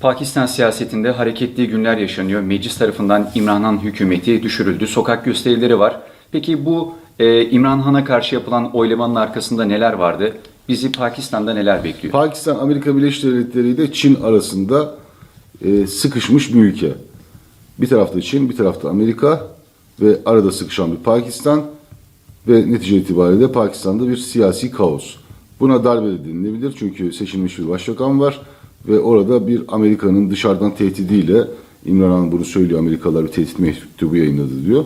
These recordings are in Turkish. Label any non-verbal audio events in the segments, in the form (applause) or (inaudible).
Pakistan siyasetinde hareketli günler yaşanıyor. Meclis tarafından İmran Han hükümeti düşürüldü. Sokak gösterileri var. Peki bu e, İmran Han'a karşı yapılan oylamanın arkasında neler vardı? Bizi Pakistan'da neler bekliyor? Pakistan, Amerika Birleşik Devletleri ile Çin arasında e, sıkışmış bir ülke. Bir tarafta Çin, bir tarafta Amerika ve arada sıkışan bir Pakistan ve netice itibariyle Pakistan'da bir siyasi kaos. Buna darbe de denilebilir çünkü seçilmiş bir başbakan var ve orada bir Amerika'nın dışarıdan tehdidiyle İmran Han bunu söylüyor Amerikalılar bir tehdit mektubu yayınladı diyor.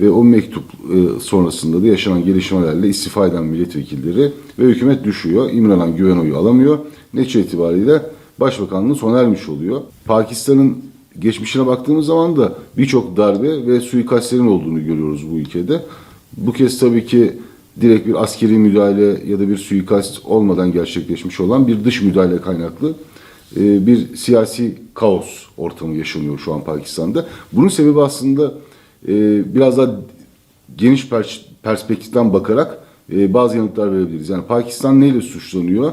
Ve o mektup e, sonrasında da yaşanan gelişmelerle istifa eden milletvekilleri ve hükümet düşüyor. İmran Han güven oyu alamıyor. Netice itibariyle başbakanlığı sona ermiş oluyor. Pakistan'ın geçmişine baktığımız zaman da birçok darbe ve suikastlerin olduğunu görüyoruz bu ülkede. Bu kez tabii ki direkt bir askeri müdahale ya da bir suikast olmadan gerçekleşmiş olan bir dış müdahale kaynaklı e, bir siyasi kaos ortamı yaşanıyor şu an Pakistan'da. Bunun sebebi aslında e, biraz daha geniş pers- perspektiften bakarak e, bazı yanıtlar verebiliriz. Yani Pakistan neyle suçlanıyor?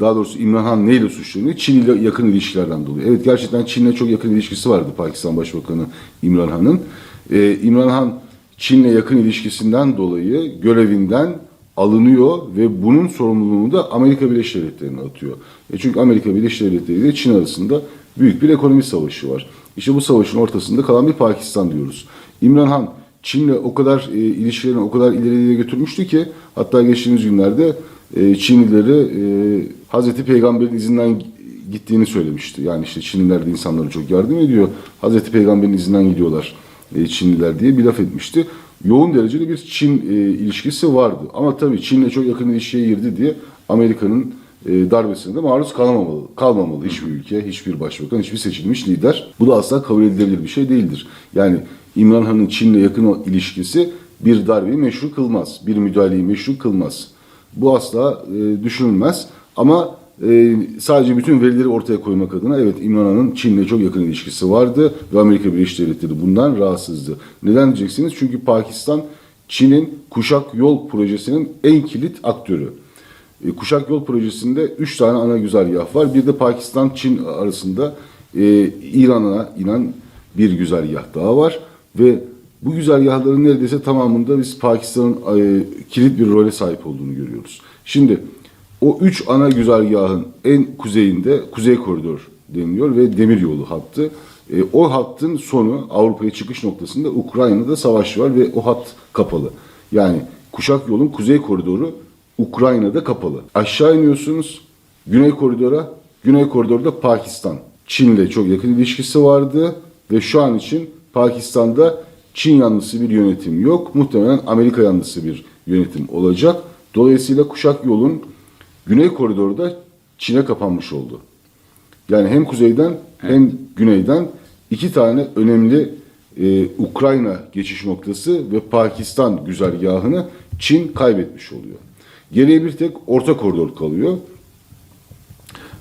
Daha doğrusu İmran Han neyle suçlanıyor? Çin ile yakın ilişkilerden dolayı. Evet gerçekten Çin'le çok yakın ilişkisi vardı Pakistan Başbakanı İmran Han'ın. Ee, İmran Han Çin'le yakın ilişkisinden dolayı görevinden alınıyor ve bunun sorumluluğunu da Amerika Birleşik Devletleri'ne atıyor. E çünkü Amerika Birleşik Devletleri ile Çin arasında büyük bir ekonomi savaşı var. İşte bu savaşın ortasında kalan bir Pakistan diyoruz. İmran Han Çin'le o kadar e, ilişkilerini o kadar ileriye götürmüştü ki hatta geçtiğimiz günlerde e, Çinlileri e, Hazreti Peygamber'in izinden gittiğini söylemişti. Yani işte Çinliler de insanlara çok yardım ediyor. Hazreti Peygamber'in izinden gidiyorlar Çinliler diye bir laf etmişti. Yoğun derecede bir Çin e, ilişkisi vardı. Ama tabii Çin'le çok yakın ilişkiye girdi diye Amerika'nın e, darbesine de maruz kalamamalı, kalmamalı hiçbir ülke, hiçbir başbakan, hiçbir seçilmiş lider. Bu da asla kabul edilebilir bir şey değildir. Yani İmran Han'ın Çin'le yakın ilişkisi bir darbeyi meşru kılmaz, bir müdahaleyi meşru kılmaz. Bu asla e, düşünülmez. Ama e, sadece bütün verileri ortaya koymak adına evet İmran Han'ın Çin'le çok yakın ilişkisi vardı ve Amerika Birleşik Devletleri bundan rahatsızdı. Neden diyeceksiniz? Çünkü Pakistan Çin'in Kuşak Yol projesinin en kilit aktörü. E, Kuşak Yol projesinde 3 tane ana güzergah var. Bir de Pakistan-Çin arasında e, İran'a inen bir güzergah daha var. Ve bu güzergahların neredeyse tamamında biz Pakistan'ın e, kilit bir role sahip olduğunu görüyoruz. Şimdi o üç ana güzergahın en kuzeyinde Kuzey Koridor deniliyor ve demiryolu hattı. E, o hattın sonu Avrupa'ya çıkış noktasında Ukrayna'da savaş var ve o hat kapalı. Yani Kuşak Yol'un Kuzey Koridoru Ukrayna'da kapalı. Aşağı iniyorsunuz Güney Koridor'a. Güney Koridor'da Pakistan. Çin'le çok yakın ilişkisi vardı ve şu an için Pakistan'da Çin yanlısı bir yönetim yok. Muhtemelen Amerika yanlısı bir yönetim olacak. Dolayısıyla Kuşak Yol'un Güney Koridoru da Çin'e kapanmış oldu. Yani hem kuzeyden hem güneyden iki tane önemli e, Ukrayna geçiş noktası ve Pakistan güzergahını Çin kaybetmiş oluyor. Geriye bir tek orta koridor kalıyor.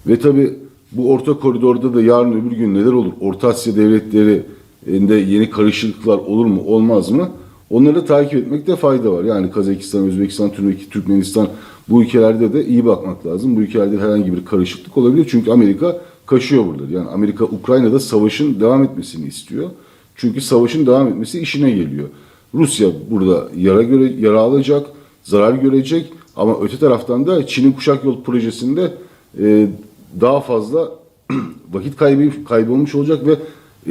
Ve tabi bu orta koridorda da yarın öbür gün neler olur? Orta Asya devletlerinde yeni karışıklıklar olur mu olmaz mı? Onları takip etmekte fayda var. Yani Kazakistan, Özbekistan, Türkmenistan bu ülkelerde de iyi bakmak lazım. Bu ülkelerde herhangi bir karışıklık olabilir. Çünkü Amerika kaşıyor burada. Yani Amerika Ukrayna'da savaşın devam etmesini istiyor. Çünkü savaşın devam etmesi işine geliyor. Rusya burada yara göre yara alacak, zarar görecek ama öte taraftan da Çin'in kuşak yol projesinde e, daha fazla (clears throat) vakit kaybı kaybolmuş olacak ve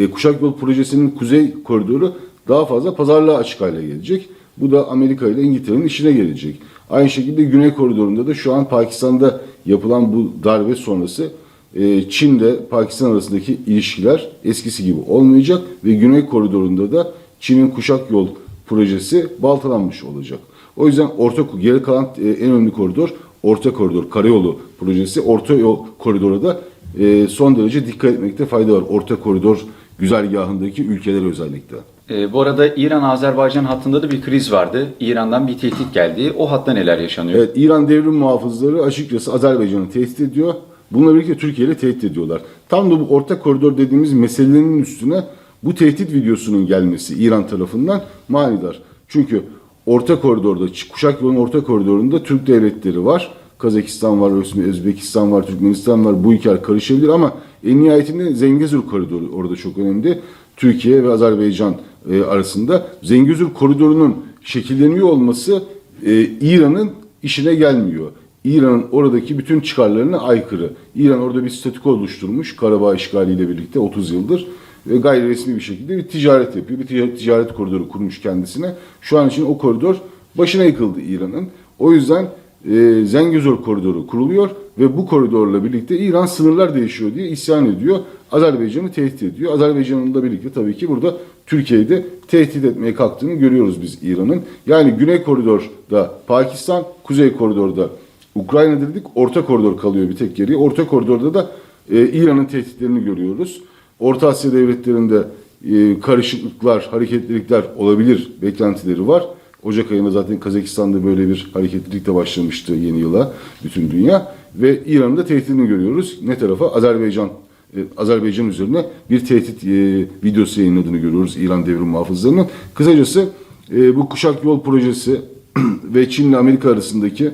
e, kuşak yol projesinin kuzey koridoru daha fazla pazarlığa açık hale gelecek. Bu da Amerika ile İngiltere'nin işine gelecek. Aynı şekilde Güney Koridorunda da şu an Pakistan'da yapılan bu darbe sonrası e, Çin'de Pakistan arasındaki ilişkiler eskisi gibi olmayacak ve Güney Koridorunda da Çin'in kuşak yol projesi baltalanmış olacak. O yüzden orta geri kalan e, en önemli koridor orta koridor karayolu projesi. Orta yol koridora da e, son derece dikkat etmekte fayda var. Orta koridor güzergahındaki ülkeler özellikle. E, bu arada İran-Azerbaycan hattında da bir kriz vardı. İran'dan bir tehdit geldi. O hatta neler yaşanıyor? Evet İran devrim muhafızları açıkçası Azerbaycan'ı tehdit ediyor. Bununla birlikte Türkiye ile tehdit ediyorlar. Tam da bu orta koridor dediğimiz meselenin üstüne bu tehdit videosunun gelmesi İran tarafından manidar. Çünkü orta koridorda, kuşak yolun orta koridorunda Türk devletleri var. Kazakistan var, Öz- Özbekistan var, Türkmenistan var. Bu ülkeler karışabilir ama en nihayetinde Zengezur koridoru orada çok önemli. Türkiye ve Azerbaycan e, arasında Zengezur koridorunun şekilleniyor olması e, İran'ın işine gelmiyor. İran'ın oradaki bütün çıkarlarına aykırı. İran orada bir statüko oluşturmuş Karabağ işgaliyle birlikte 30 yıldır ve gayri resmi bir şekilde bir ticaret yapıyor. Bir ticaret, ticaret koridoru kurmuş kendisine. Şu an için o koridor başına yıkıldı İran'ın. O yüzden e, Zengezur koridoru kuruluyor ve bu koridorla birlikte İran sınırlar değişiyor diye isyan ediyor. Azerbaycan'ı tehdit ediyor. Azerbaycan'ın da birlikte tabii ki burada Türkiye'yi de tehdit etmeye kalktığını görüyoruz biz İran'ın. Yani Güney koridorda Pakistan, Kuzey koridorda Ukrayna dedik, Orta koridor kalıyor bir tek geriye. Orta koridorda da e, İran'ın tehditlerini görüyoruz. Orta Asya devletlerinde e, karışıklıklar, hareketlilikler olabilir beklentileri var. Ocak ayında zaten Kazakistan'da böyle bir hareketlilik de başlamıştı yeni yıla bütün dünya. Ve İran'ın da tehditini görüyoruz. Ne tarafa? Azerbaycan e, Azerbaycan üzerine bir tehdit e, videosu yayınladığını görüyoruz İran devrim muhafızlarının. Kısacası e, bu kuşak yol projesi (clears throat) ve Çin ile Amerika arasındaki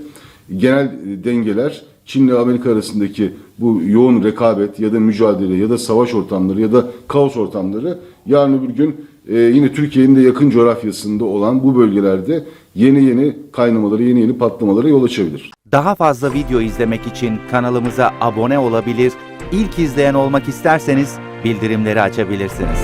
genel dengeler, Çin ile Amerika arasındaki bu yoğun rekabet ya da mücadele ya da savaş ortamları ya da kaos ortamları yarın öbür gün e, yine Türkiye'nin de yakın coğrafyasında olan bu bölgelerde yeni yeni kaynamaları, yeni yeni patlamalara yol açabilir. Daha fazla video izlemek için kanalımıza abone olabilir, ilk izleyen olmak isterseniz bildirimleri açabilirsiniz.